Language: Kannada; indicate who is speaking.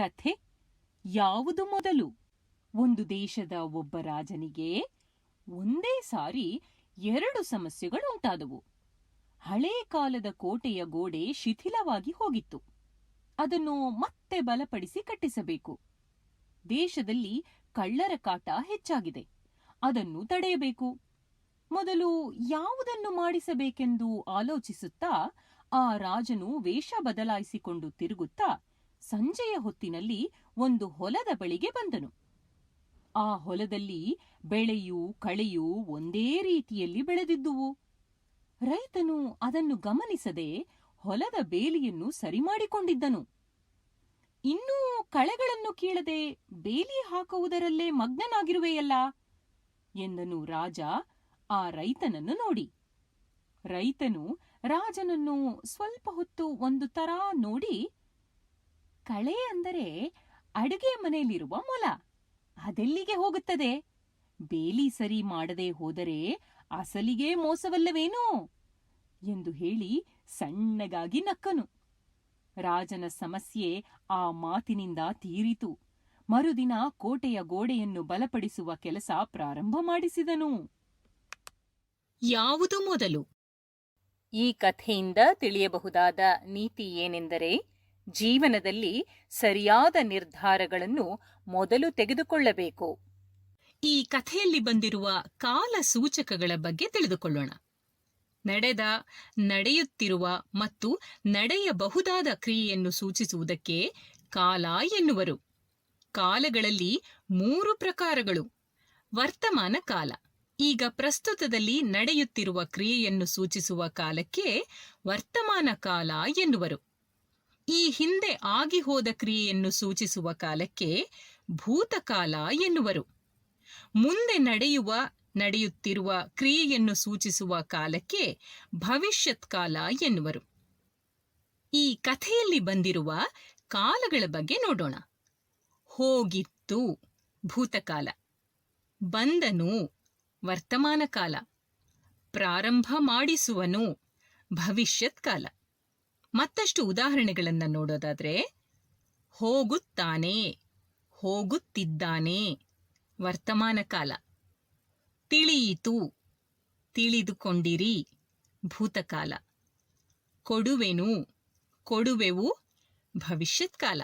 Speaker 1: ಕಥೆ ಯಾವುದು ಮೊದಲು? ಒಂದು ದೇಶದ ಒಬ್ಬ ರಾಜನಿಗೆ ಒಂದೇ ಸಾರಿ ಎರಡು ಸಮಸ್ಯೆಗಳುಂಟಾದವು. ಹಳೇ ಕಾಲದ ಕೋಟೆಯ ಗೋಡೆ ಶಿಥಿಲವಾಗಿ ಹೋಗಿತ್ತು. ಅದನ್ನು ಮತ್ತೆ ಬಲಪಡಿಸಿ ಕಟ್ಟಿಸಬೇಕು. ದೇಶದಲ್ಲಿ ಕಳ್ಳರ ಕಾಟ ಹೆಚ್ಚಾಗಿದೆ. ಅದನ್ನು ತಡೆಯಬೇಕು. ಮೊದಲು ಯಾವುದನ್ನು ಮಾಡಿಸಬೇಕೆಂದು ಆಲೋಚಿಸುತ್ತಾ ಆ ರಾಜನು ವೇಷ ಬದಲಾಯಿಸಿಕೊಂಡು ತಿರುಗುತ್ತಾ ಸಂಜೆಯ ಹೊತ್ತಿನಲ್ಲಿ ಒಂದು ಹೊಲದ ಬಳಿಗೆ ಬಂದನು. ಆ ಹೊಲದಲ್ಲಿ ಬೆಳೆಯೂ ಕಳೆಯೂ ಒಂದೇ ರೀತಿಯಲ್ಲಿ ಬೆಳೆದಿದ್ದುವು. ರೈತನು ಅದನ್ನು ಗಮನಿಸದೆ ಹೊಲದ ಬೇಲಿಯನ್ನು ಸರಿಮಾಡಿಕೊಂಡಿದ್ದನು. ಇನ್ನೂ ಕಳೆಗಳನ್ನು ಕೀಳದೆ ಬೇಲಿ ಹಾಕುವುದರಲ್ಲೇ ಮಗ್ನನಾಗಿರುವೆಯಲ್ಲ? ಎಂದನು ರಾಜ ಆ ರೈತನನ್ನು ನೋಡಿ. ರೈತನು ರಾಜನನ್ನು ಸ್ವಲ್ಪ ಹೊತ್ತು ಒಂದು ತರ ನೋಡಿ ಕಳೆ ಅಂದರೆ ಅಡುಗೆ ಮನೆಯಲ್ಲಿರುವ ಮೊಲ. ಅದೆಲ್ಲಿಗೆ ಹೋಗುತ್ತದೆ? ಬೇಲಿ ಸರಿ ಮಾಡದೆ ಹೋದರೆ ಅಸಲಿಗೆ ಮೋಸವಲ್ಲವೇನೋ? ಎಂದು ಹೇಳಿ ಸಣ್ಣಗಾಗಿ ನಕ್ಕನು. ರಾಜನ ಸಮಸ್ಯೆ ಆ ಮಾತಿನಿಂದ ತೀರಿತು. ಮರುದಿನ ಕೋಟೆಯ ಗೋಡೆಯನ್ನು ಬಲಪಡಿಸುವ ಕೆಲಸ ಪ್ರಾರಂಭ ಮಾಡಿಸಿದನು. ಯಾವುದು ಮೊದಲು? ಈ ಕಥೆಯಿಂದ ತಿಳಿಯಬಹುದಾದ ನೀತಿ ಏನೆಂದರೆ ಜೀವನದಲ್ಲಿ ಸರಿಯಾದ ನಿರ್ಧಾರಗಳನ್ನು ಮೊದಲು ತೆಗೆದುಕೊಳ್ಳಬೇಕು. ಈ ಕಥೆಯಲ್ಲಿ ಬಂದಿರುವ ಕಾಲ ಸೂಚಕಗಳ ಬಗ್ಗೆ ತಿಳಿದುಕೊಳ್ಳೋಣ. ನಡೆದ, ನಡೆಯುತ್ತಿರುವ ಮತ್ತು ನಡೆಯಬಹುದಾದ ಕ್ರಿಯೆಯನ್ನು ಸೂಚಿಸುವುದಕ್ಕೆ ಕಾಲ ಎನ್ನುವರು. ಕಾಲಗಳಲ್ಲಿ ಮೂರು ಪ್ರಕಾರಗಳು. ವರ್ತಮಾನ ಕಾಲ. ಈಗ ಪ್ರಸ್ತುತದಲ್ಲಿ ನಡೆಯುತ್ತಿರುವ ಕ್ರಿಯೆಯನ್ನು ಸೂಚಿಸುವ ಕಾಲಕ್ಕೆ ವರ್ತಮಾನ ಕಾಲ ಎನ್ನುವರು. ಈ ಹಿಂದೆ ಆಗಿ ಹೋದ ಕ್ರಿಯೆಯನ್ನು ಸೂಚಿಸುವ ಕಾಲಕ್ಕೆ ಭೂತಕಾಲ ಎನ್ನುವರು. ಮುಂದೆ ನಡೆಯುವ, ನಡೆಯುತ್ತಿರುವ ಕ್ರಿಯೆಯನ್ನು ಸೂಚಿಸುವ ಕಾಲಕ್ಕೆ ಭವಿಷ್ಯತ್ ಕಾಲ ಎನ್ನುವರು. ಈ ಕಥೆಯಲ್ಲಿ ಬಂದಿರುವ ಕಾಲಗಳ ಬಗ್ಗೆ ನೋಡೋಣ. ಹೋಗಿತ್ತು ಭೂತಕಾಲ. ಬಂದನು ವರ್ತಮಾನ ಕಾಲ. ಪ್ರಾರಂಭ ಮಾಡಿಸುವನು ಭವಿಷ್ಯತ್ ಕಾಲ. ಮತ್ತಷ್ಟು ಉದಾಹರಣೆಗಳನ್ನು ನೋಡೋದಾದ್ರೆ ಹೋಗುತ್ತಾನೆ ಹೋಗುತ್ತಿದ್ದಾನೆ ವರ್ತಮಾನ ಕಾಲ. ತಿಳಿಯಿತು ತಿಳಿದುಕೊಂಡಿರಿ ಭೂತಕಾಲ. ಕೊಡುವೆನು ಕೊಡುವೆವು ಭವಿಷ್ಯತ್ ಕಾಲ